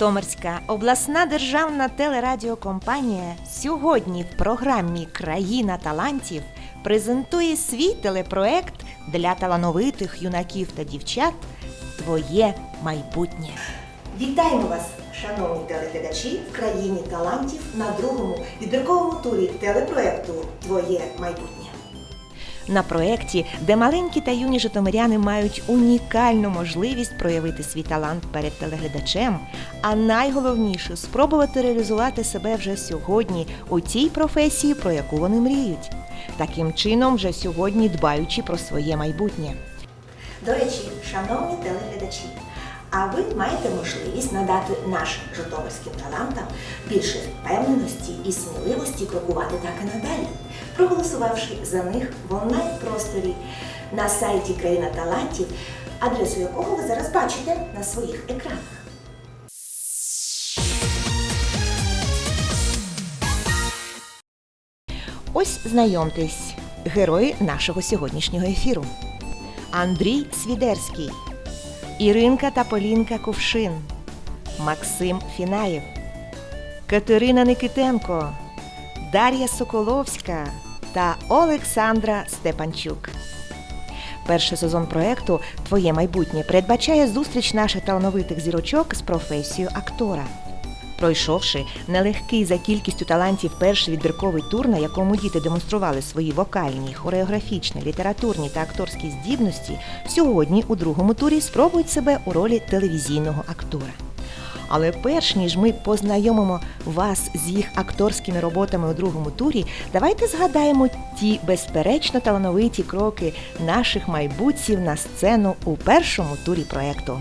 Житомирська обласна державна телерадіокомпанія сьогодні в програмі Країна талантів презентує свій телепроект для талановитих юнаків та дівчат Твоє майбутнє. Вітаємо вас, шановні телеглядачі, в країні талантів на другому відбірковому турі телепроекту Твоє майбутнє. На проєкті, де маленькі та юні житомиряни мають унікальну можливість проявити свій талант перед телеглядачем, а найголовніше спробувати реалізувати себе вже сьогодні у тій професії, про яку вони мріють. Таким чином, вже сьогодні дбаючи про своє майбутнє. До речі, шановні телеглядачі, а ви маєте можливість надати нашим житомирським талантам більше впевненості і сміливості крокувати так і надалі, проголосувавши за них в онлайн-просторі на сайті Країна талантів, адресу якого ви зараз бачите на своїх екранах. Ось знайомтесь, герої нашого сьогоднішнього ефіру. Андрій Свідерський, Іринка та Полінка Кувшин, Максим Фінаєв, Катерина Никитенко, Дар'я Соколовська та Олександра Степанчук. Перший сезон проекту Твоє майбутнє передбачає зустріч наших талановитих зірочок з професією актора. Пройшовши нелегкий за кількістю талантів перший відбірковий тур, на якому діти демонстрували свої вокальні, хореографічні, літературні та акторські здібності, сьогодні у другому турі спробують себе у ролі телевізійного актора. Але перш ніж ми познайомимо вас з їх акторськими роботами у другому турі, давайте згадаємо ті безперечно талановиті кроки наших майбутців на сцену у першому турі проекту.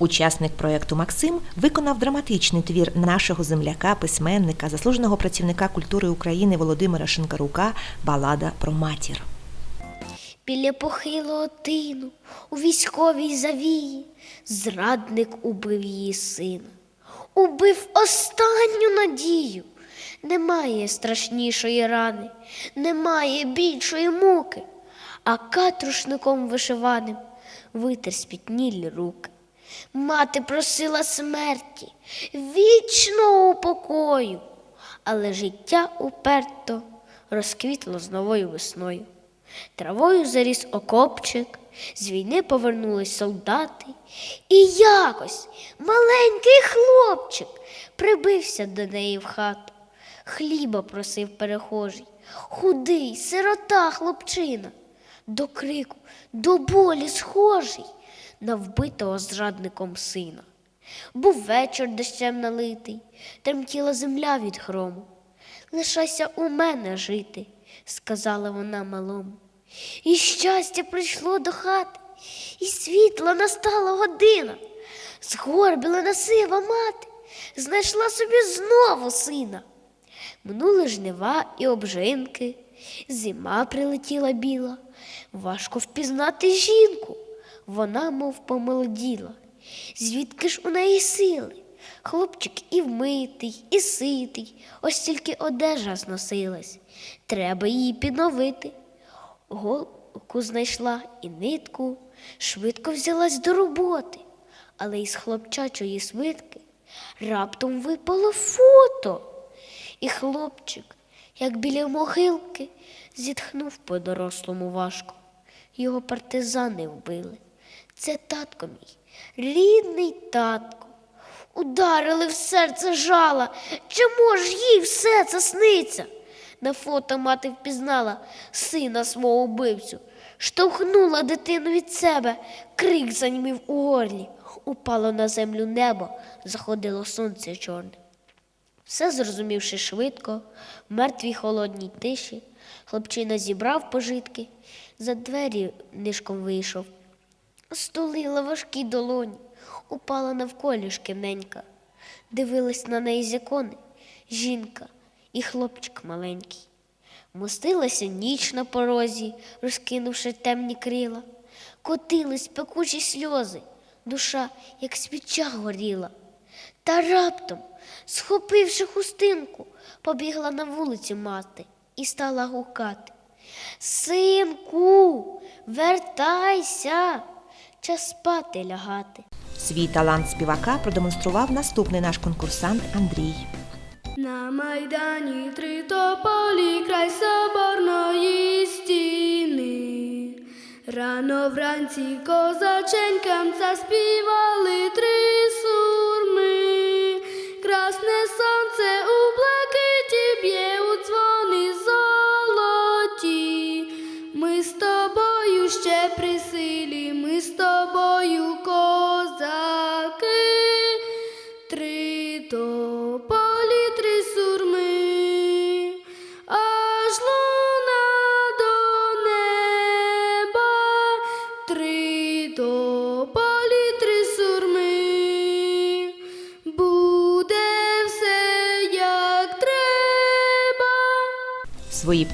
Учасник проєкту Максим виконав драматичний твір нашого земляка, письменника, заслуженого працівника культури України Володимира Шинкарука Балада про матір. Біля похилого тину у військовій завії зрадник убив її сина, убив останню надію. Немає страшнішої рани, немає більшої муки, а катрушником вишиваним витер спітнілі руки. Мати просила смерті, вічного упокою, але життя уперто розквітло з новою весною. Травою заріс окопчик, з війни повернулись солдати, і якось маленький хлопчик прибився до неї в хату. Хліба просив перехожий, худий, сирота хлопчина, до крику, до болі схожий на вбитого зрадником сина. Був вечір дощем налитий, тремтіла земля від грому. Лишайся у мене жити, сказала вона малому. І щастя прийшло до хати, і світла настала година. Згорбіла насива мати, знайшла собі знову сина. Минули жнива і обжинки, зима прилетіла біла, важко впізнати жінку, вона мов помолоділа. Звідки ж у неї сили? Хлопчик і вмитий, і ситий, ось тільки одежа зносилась. Треба її підновити. Голку знайшла і нитку, швидко взялась до роботи, але із хлопчачої свитки раптом випало фото. І хлопчик, як біля могилки, зітхнув по-дорослому важко. Його партизани вбили. Це татко мій, рідний татко. Ударили в серце жала. Чому ж їй все це сниться? На фото мати впізнала сина свого вбивцю, штовхнула дитину від себе, крик занімів у горлі. Упало на землю небо, заходило сонце чорне. Все зрозумівши швидко, в мертвій холодній тиші, хлопчина зібрав пожитки, за двері нишком вийшов. Стулила важкі долоні, упала навколішки ненька. Дивилась на неї з ікони жінка і хлопчик маленький. Мостилася ніч на порозі, розкинувши темні крила, котились пекучі сльози, душа, як свіча горіла. Та раптом, схопивши хустинку, побігла на вулицю мати і стала гукати. Синку, вертайся, час спати лягати. Свій талант співака продемонстрував наступний наш конкурсант Андрій. На майдані три тополі край соборної стіни. Рано вранці козаченькам заспівали три сурми. Красне сонце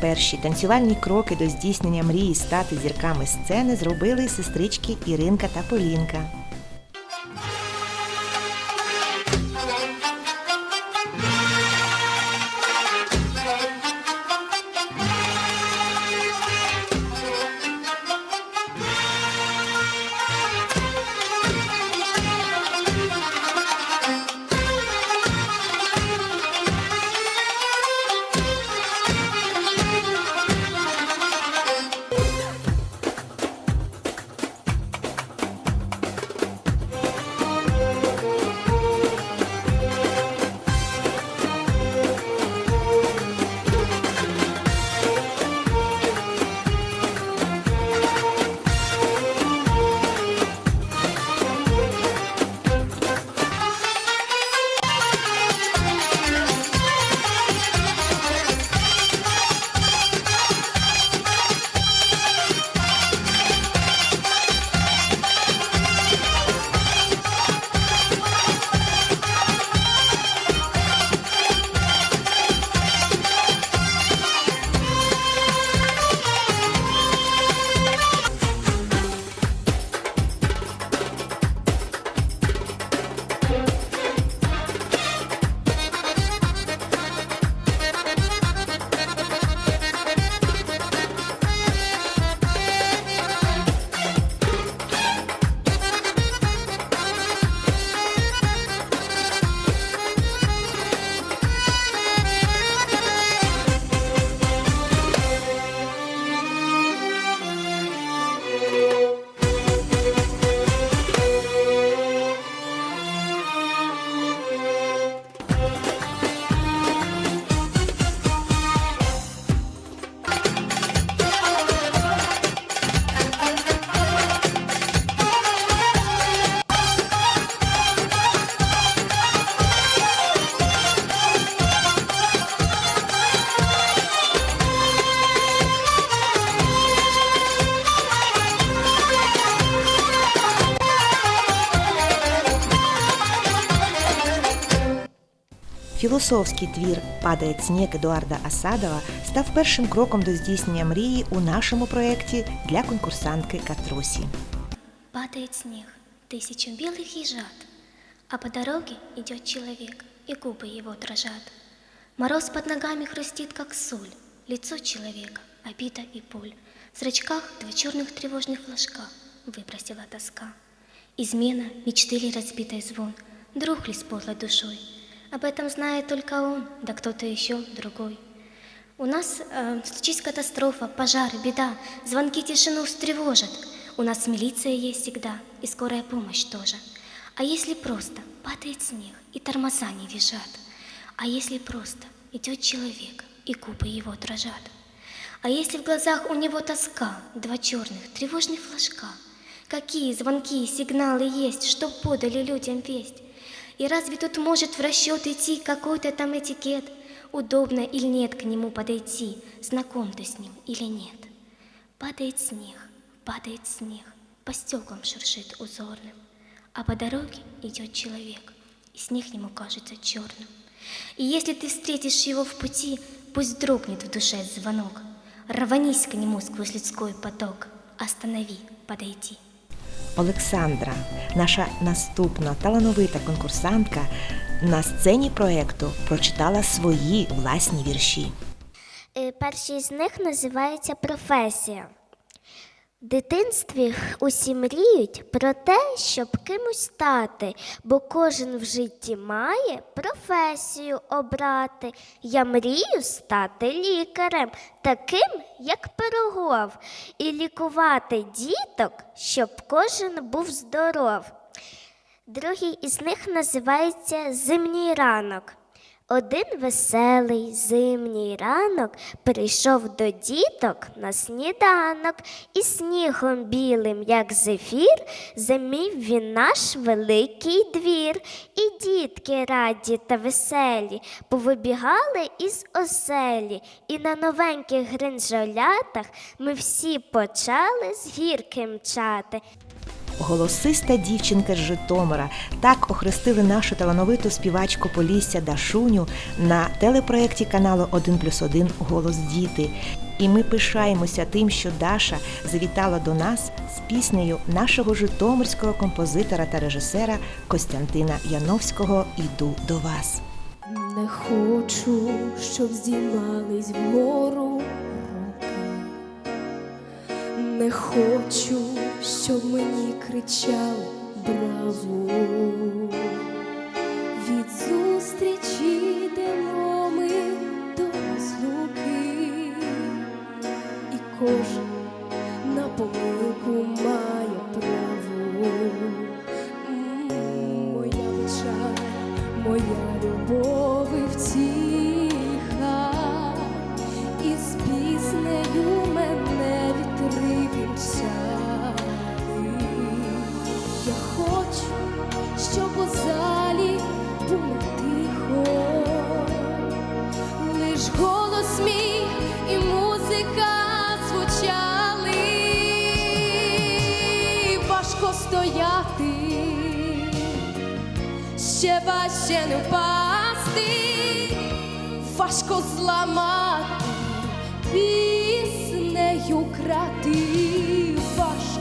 перші танцювальні кроки до здійснення мрії стати зірками сцени зробили сестрички Іринка та Полінка. Філософський твір Падає сніг Едуарда Асадова став першим кроком до здійснення мрії у нашому проєкті для конкурсантки Катрусі. Падает снег, тысячу белых ежат, А по дороге идет человек, и губы его дрожат. Мороз под ногами хрустит, как соль, Лицо человека обида и боль. В зрачках два черных тревожных флажка Выбросила тоска. Измена, мечты ли разбитый звон, Друг ли с подлой душой? об этом знает только он, да кто-то еще другой. У нас э, случись катастрофа, пожар, беда, звонки тишину встревожат. У нас милиция есть всегда и скорая помощь тоже. А если просто падает снег и тормоза не визжат? А если просто идет человек и губы его дрожат? А если в глазах у него тоска, два черных тревожных флажка? Какие звонки и сигналы есть, что подали людям весть? И разве тут может в расчет идти какой-то там этикет? Удобно или нет к нему подойти, знаком ты с ним или нет? Падает снег, падает снег, по стеклам шуршит узорным, а по дороге идет человек, и снег ему кажется черным. И если ты встретишь его в пути, пусть дрогнет в душе звонок, рванись к нему сквозь людской поток, останови, подойди. Олександра, наша наступна талановита конкурсантка, на сцені проєкту прочитала свої власні вірші. Е, Перший з них називається професія. Дитинстві усі мріють про те, щоб кимось стати, бо кожен в житті має професію обрати. Я мрію стати лікарем, таким, як пирогов, і лікувати діток, щоб кожен був здоров. Другий із них називається Зимній ранок. Один веселий зимній ранок прийшов до діток на сніданок, і снігом білим, як зефір, замів він наш великий двір. І дітки раді та веселі повибігали із оселі, і на новеньких гринжолятах ми всі почали з гірки мчати. Голосиста дівчинка з Житомира так охрестили нашу талановиту співачку Полісся Дашуню на телепроєкті каналу 1 плюс 1 Голос діти. І ми пишаємося тим, що Даша завітала до нас з піснею нашого житомирського композитора та режисера Костянтина Яновського Іду до вас. Не хочу, щоб здіймались вгору. Не хочу, щоб мені кричали браво. Від зустрічі йдемо ми до розлуки, і кожен важко зламати, піснею крати, важко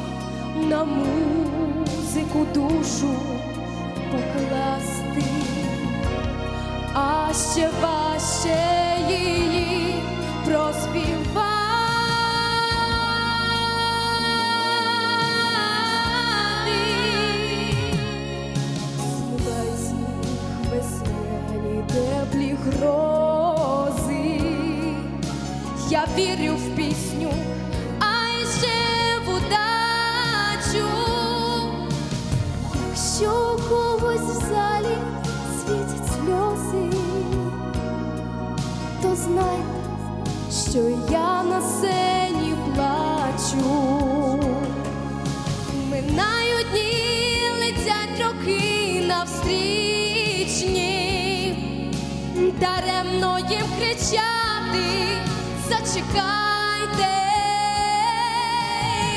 на музику душу покласти, а ще важче її проспівати. Теплі грози. Я вірю в пісню, а й ще в удачу. Якщо у когось в залі світять сльози, то знайте, що я на сцені плачу. Минають дні, летять роки навстрічні, даремно їм кричати, зачекайте,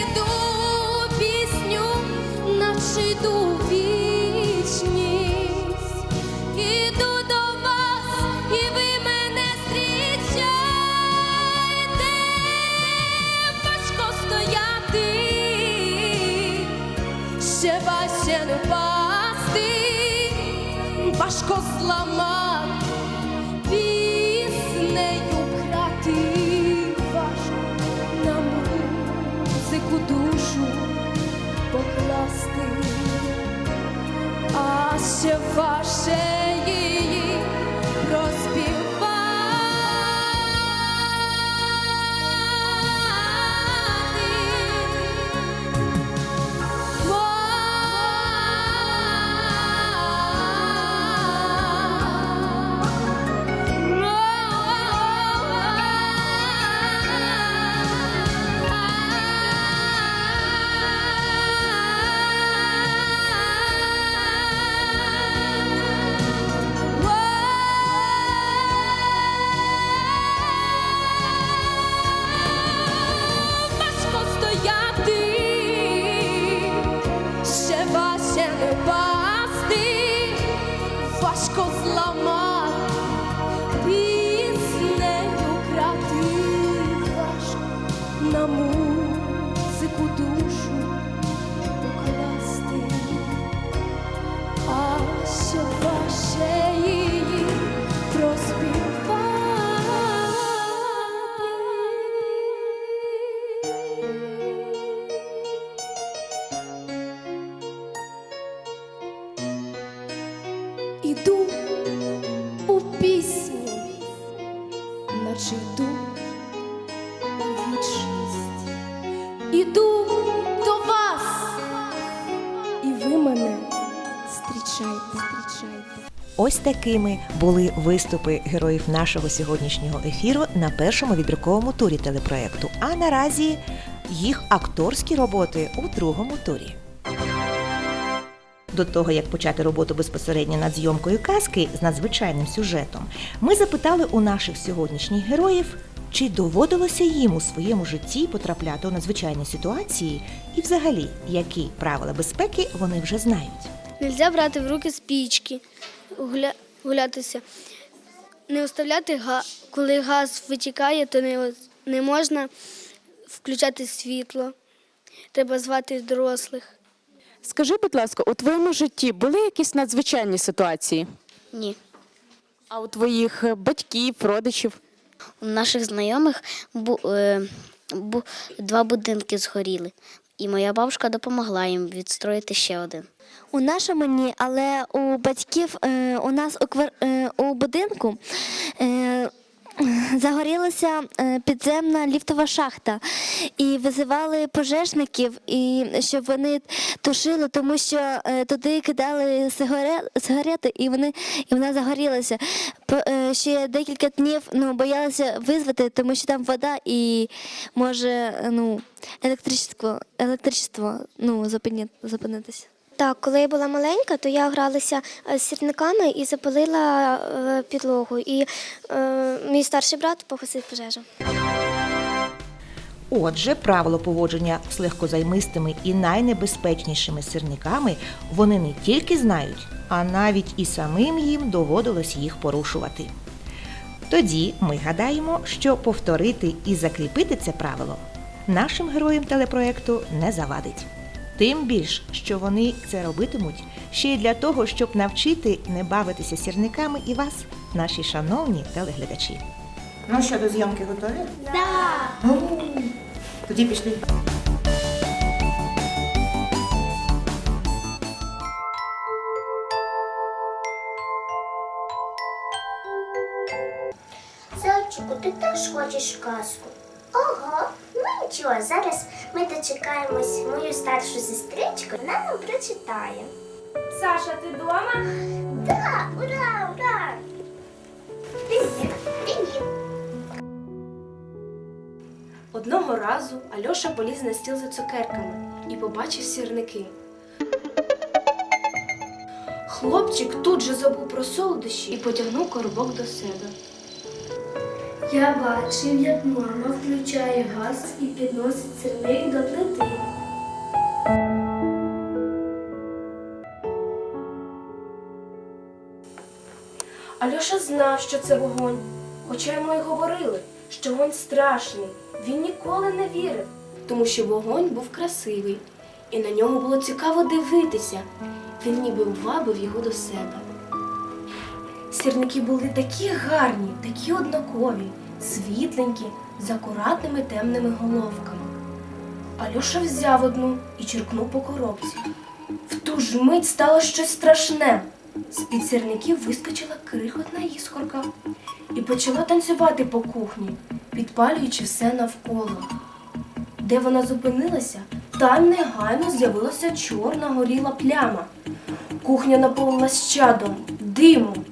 йду пісню, наче йду вічність, іду до вас, і ви мене зустрічайте, важко стояти ще важче не впасти, важко зламати, а ще важче її такими були виступи героїв нашого сьогоднішнього ефіру на першому відбірковому турі телепроекту. А наразі їх акторські роботи у другому турі. До того, як почати роботу безпосередньо над зйомкою казки з надзвичайним сюжетом, ми запитали у наших сьогоднішніх героїв, чи доводилося їм у своєму житті потрапляти у надзвичайні ситуації, і взагалі, які правила безпеки вони вже знають. Нельзя брати в руки спічки, гуля... гулятися. Не оставляти, га... коли газ витікає, то не, не можна включати світло. Треба звати дорослих. Скажи, будь ласка, у твоєму житті були якісь надзвичайні ситуації? Ні. А у твоїх е, батьків, родичів? У наших знайомих бу, е, бу, два будинки згоріли, і моя бабушка допомогла їм відстроїти ще один. У нашому ні, але у батьків е, у нас у, квар- е, у будинку е, загорілася підземна ліфтова шахта. І визивали пожежників, і щоб вони тушили, тому що туди кидали сигаре- сигарети, і вони і вона загорілася. Ще декілька днів ну, боялися визвати, тому що там вода і може ну, електричество, електричество ну, зупині- зупинитися. Так, коли я була маленька, то я гралася е, з сірниками і запалила е, підлогу. І е, мій старший брат погасив пожежу. Отже, правило поводження з легкозаймистими і найнебезпечнішими сирниками вони не тільки знають, а навіть і самим їм доводилось їх порушувати. Тоді ми гадаємо, що повторити і закріпити це правило нашим героям телепроекту не завадить. Тим більш, що вони це робитимуть ще й для того, щоб навчити не бавитися сірниками і вас, наші шановні телеглядачі. Ну що, до зйомки готові? Так! Тоді пішли. Зайчику, ти теж хочеш казку? Ого, ну нічого, зараз ми дочекаємось мою старшу сестричку, вона нам прочитає. Саша, ти вдома? Так, ура, ура! Привіт, привіт. Одного разу Альоша поліз на стіл за цукерками і побачив сірники. Хлопчик тут же забув про солодощі і потягнув коробок до себе. Я бачив, як мама включає газ і підносить сирник до плити. Альоша знав, що це вогонь, хоча йому й говорили, що вогонь страшний. Він ніколи не вірив, тому що вогонь був красивий, і на ньому було цікаво дивитися. Він ніби ввабив його до себе. Сірники були такі гарні, такі однакові, світленькі, з акуратними темними головками. Альоша взяв одну і черкнув по коробці. В ту ж мить стало щось страшне. З-під сірників вискочила крихотна іскорка і почала танцювати по кухні, підпалюючи все навколо. Де вона зупинилася, там негайно з'явилася чорна горіла пляма. Кухня наповнилась чадом, димом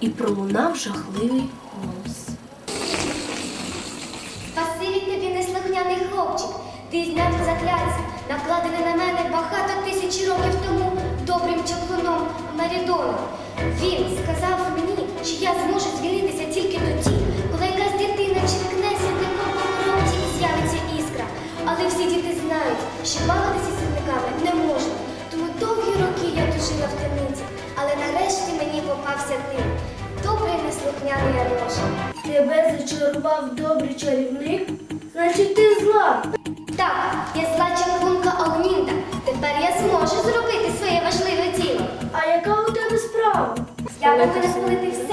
і пролунав жахливий голос. Спасибі тобі, неслухняний хлопчик. Ти зняв закляття, накладене на мене багато тисяч років тому добрим чаклуном Марідоном. Він сказав мені, що я зможу звільнитися тільки тоді, коли якась дитина черкне світником по коробці і з'явиться іскра. Але всі діти знають, що бавитися сірниками не можна. Тому довгі роки я тужила в темниці, але нарешті мені попався ти. Добрий неслухняний Яроша. Тебе зачарував добрий чарівник, значить ти зла. Так, я зла чаклунка Огнінда. Тепер я зможу зробити своє важливе діло. А яка у тебе справа? Я повинна спалити все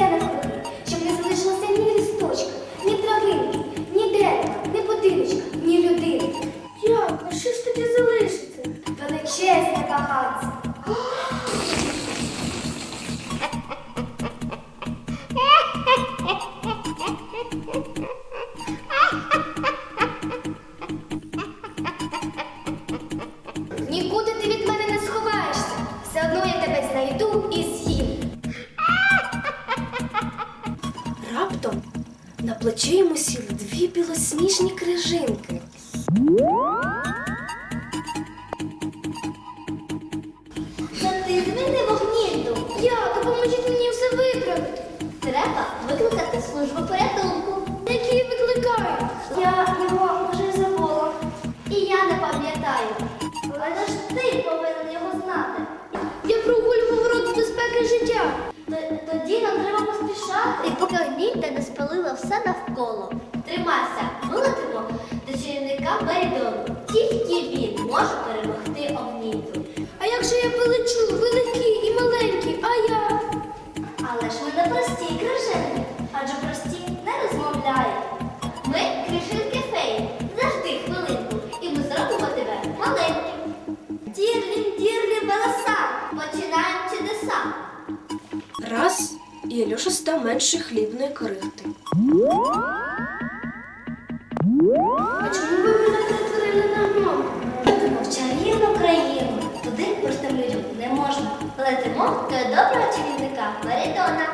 Летимо до доброго чарівника Меридона.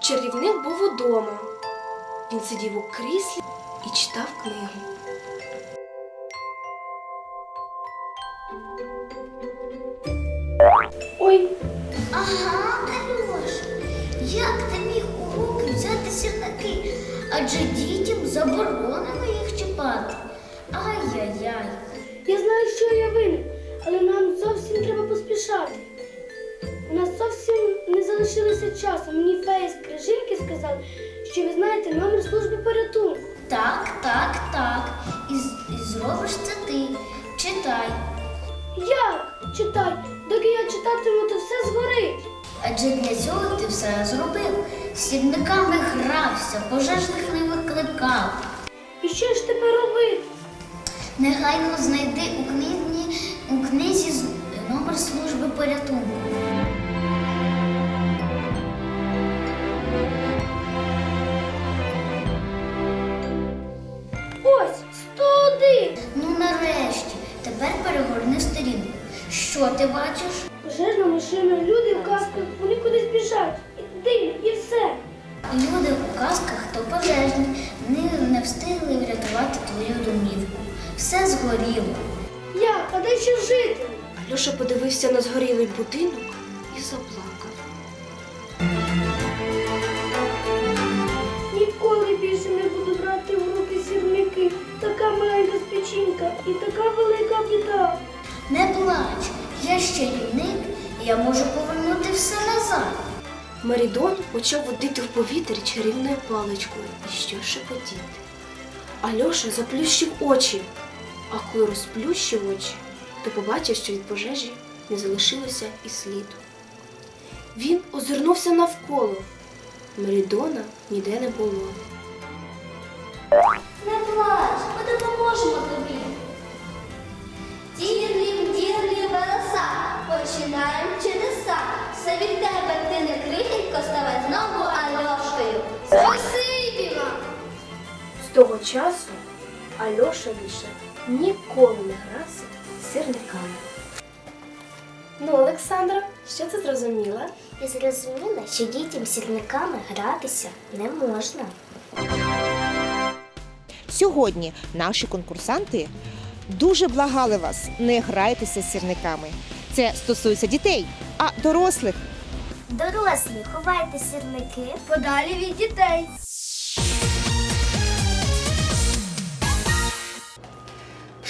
Чарівник був удома. Він сидів у кріслі і читав книгу. Ой, Ага, Альош, як ти міг у руки взяти сірники? Адже дітям заборонено їх чіпати. Ай-яй-яй. Я знаю, що я винен, але нам зовсім треба поспішати. У нас зовсім не залишилося часу. Мені фея з крижинки сказав, що ви знаєте номер служби порятунку. Так, так, так. І, і зробиш це ти. Читай. Як? Читай, доки я читатиму, то все згорить. Адже для цього ти все зробив. З сірниками грався, пожежних не викликав. І що ж тепер робити? Негайно знайди у книзі, у книзі номер служби порятунку. Ось 101! Ну нарешті, тепер перегорни сторінку. Що ти бачиш? Пожежна машина, люди в касках, вони кудись біжать. І дим, і все. Люди у казках то пожежні, вони не встигли врятувати твою домівку. Все згоріло. Як? А де ще жити? Альоша подивився на згорілий будинок і заплакав. Ніколи більше не буду брати в руки сірники. Така маленька спечінка і така велика біда. Не плач, я ще чарівник, і я можу повернути все назад. Марідон почав водити в повітрі чарівною паличкою і що шепотіти. Альоша заплющив очі, а коли розплющив очі, то побачив, що від пожежі не залишилося і сліду. Він озирнувся навколо. Меридона ніде не було. Не плач, ми допоможемо тобі. Дірлім, дірлім, велеса, починаємо чудеса. Все від тебе ти не крихітко ставай знову Альошкою. Спасибі вам! З того часу Альоша більше ніколи не грався з сірниками. Ну, Олександра, що ти зрозуміла? Я зрозуміла, що дітям сірниками гратися не можна. Сьогодні наші конкурсанти дуже благали вас, не грайтеся з сірниками. Це стосується дітей, а дорослих Дорослі, ховайте сірники. Подалі від дітей.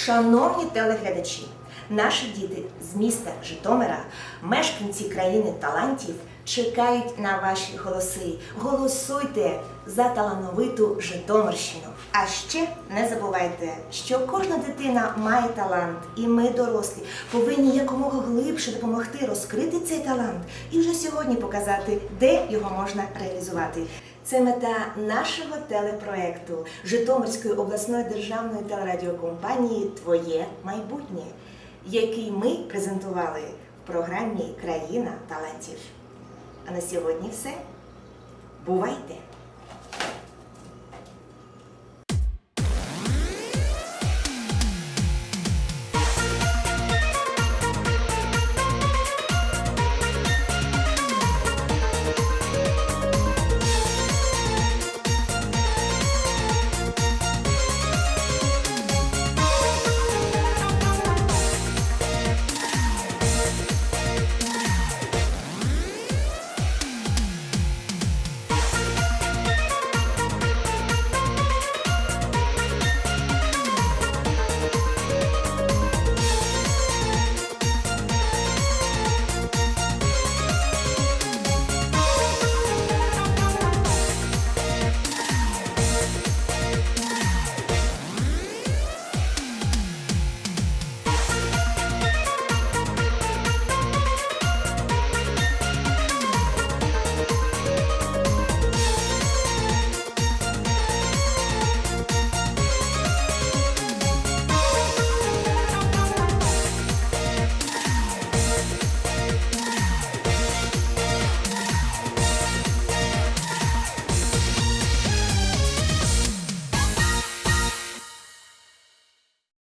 Шановні телеглядачі, наші діти з міста Житомира, мешканці країни талантів, чекають на ваші голоси. Голосуйте за талановиту Житомирщину. А ще не забувайте, що кожна дитина має талант, і ми, дорослі, повинні якомога глибше допомогти розкрити цей талант і вже сьогодні показати, де його можна реалізувати. Це мета нашого телепроекту Житомирської обласної державної телерадіокомпанії Твоє майбутнє, який ми презентували в програмі Країна талантів. А на сьогодні все. Бувайте!